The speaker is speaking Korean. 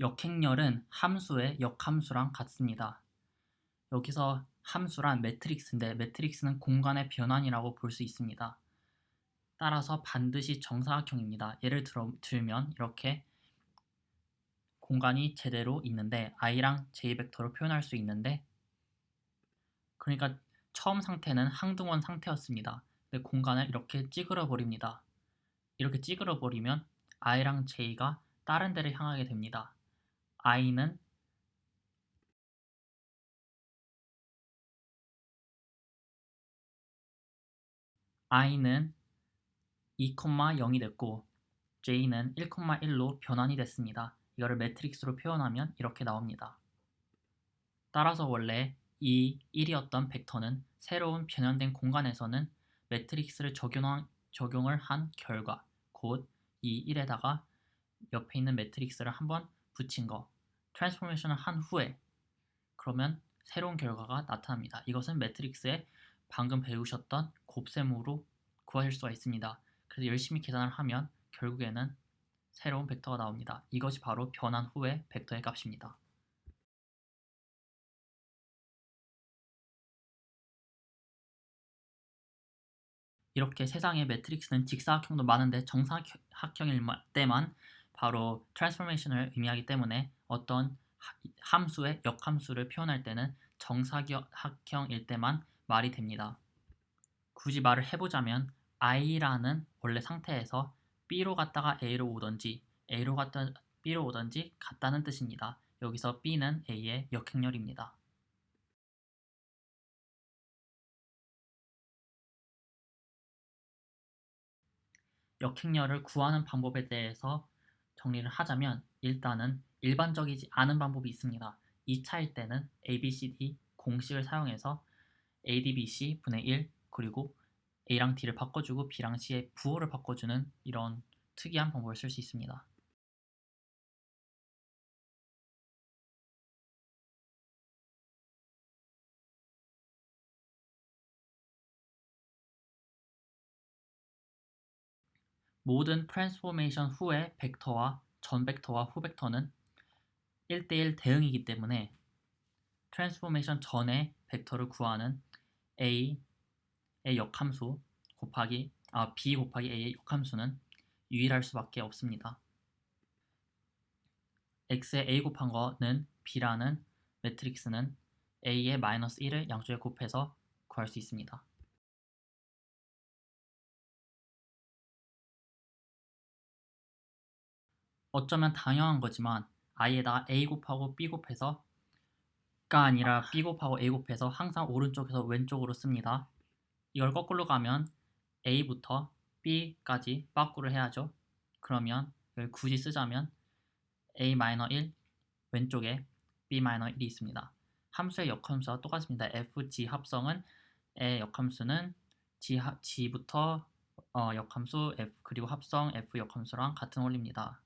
역행렬은 함수의 역함수랑 같습니다. 여기서 함수란 매트릭스인데 매트릭스는 공간의 변환이라고 볼 수 있습니다. 따라서 반드시 정사각형입니다. 예를 들어, 들면 이렇게 공간이 제대로 있는데 i랑 j 벡터로 표현할 수 있는데 그러니까 처음 상태는 항등원 상태였습니다. 근데 공간을 이렇게 찌그러 버립니다. 이렇게 찌그러 버리면 i랑 j가 다른 데를 향하게 됩니다. I는 i는 2,0이 됐고 j는 1,1로 변환이 됐습니다. 이거를 매트릭스로 표현하면 이렇게 나옵니다. 따라서 원래 이 1이었던 벡터는 새로운 변환된 공간에서는 매트릭스를 적용한, 적용을 한 결과 곧 이 1에다가 옆에 있는 매트릭스를 한번 붙인 거 트랜스포메이션을 한 후에 그러면 새로운 결과가 나타납니다. 이것은 매트릭스의 방금 배우셨던 곱셈으로 구하실 수가 있습니다. 그래서 열심히 계산을 하면 결국에는 새로운 벡터가 나옵니다. 이것이 바로 변환 후의 벡터의 값입니다. 이렇게 세상에 매트릭스는 직사각형도 많은데 정사각형일 때만 바로 트랜스포메이션을 의미하기 때문에 어떤 함수의 역함수를 표현할 때는 정사각형일 때만 말이 됩니다. 굳이 말을 해보자면 i라는 원래 상태에서 b로 갔다가 a로 오던지 a로 갔다 b로 오던지 같다는 뜻입니다. 여기서 b는 a의 역행렬입니다. 역행렬을 구하는 방법에 대해서 정리를 하자면 일단은 일반적이지 않은 방법이 있습니다. 2차일 때는 ABCD 공식을 사용해서 ADBC 분의 1 그리고 A랑 D를 바꿔주고 B랑 C의 부호를 바꿔주는 이런 특이한 방법을 쓸 수 있습니다. 모든 트랜스포메이션 후의 벡터와 전 벡터와 후 벡터는 1대1 대응이기 때문에 트랜스포메이션 전에 벡터를 구하는 A의 역함수 곱하기 아, B 곱하기 A의 역함수는 유일할 수밖에 없습니다. X에 A 곱한 거는 B라는 매트릭스는 A의 마이너스 1을 양쪽에 곱해서 구할 수 있습니다. 어쩌면 당연한 거지만 i에다가 a 곱하고 b 곱해서 가 아니라 b 곱하고 a 곱해서 항상 오른쪽에서 왼쪽으로 씁니다. 이걸 거꾸로 가면 a부터 b까지 빠꾸를 해야죠. 그러면 이걸 굳이 쓰자면 a-1 왼쪽에 b-1이 있습니다. 함수의 역함수와 똑같습니다. f, g 합성은 의 역함수는 g, g부터 어, 역함수 f 그리고 합성 f 역함수랑 같은 원리입니다.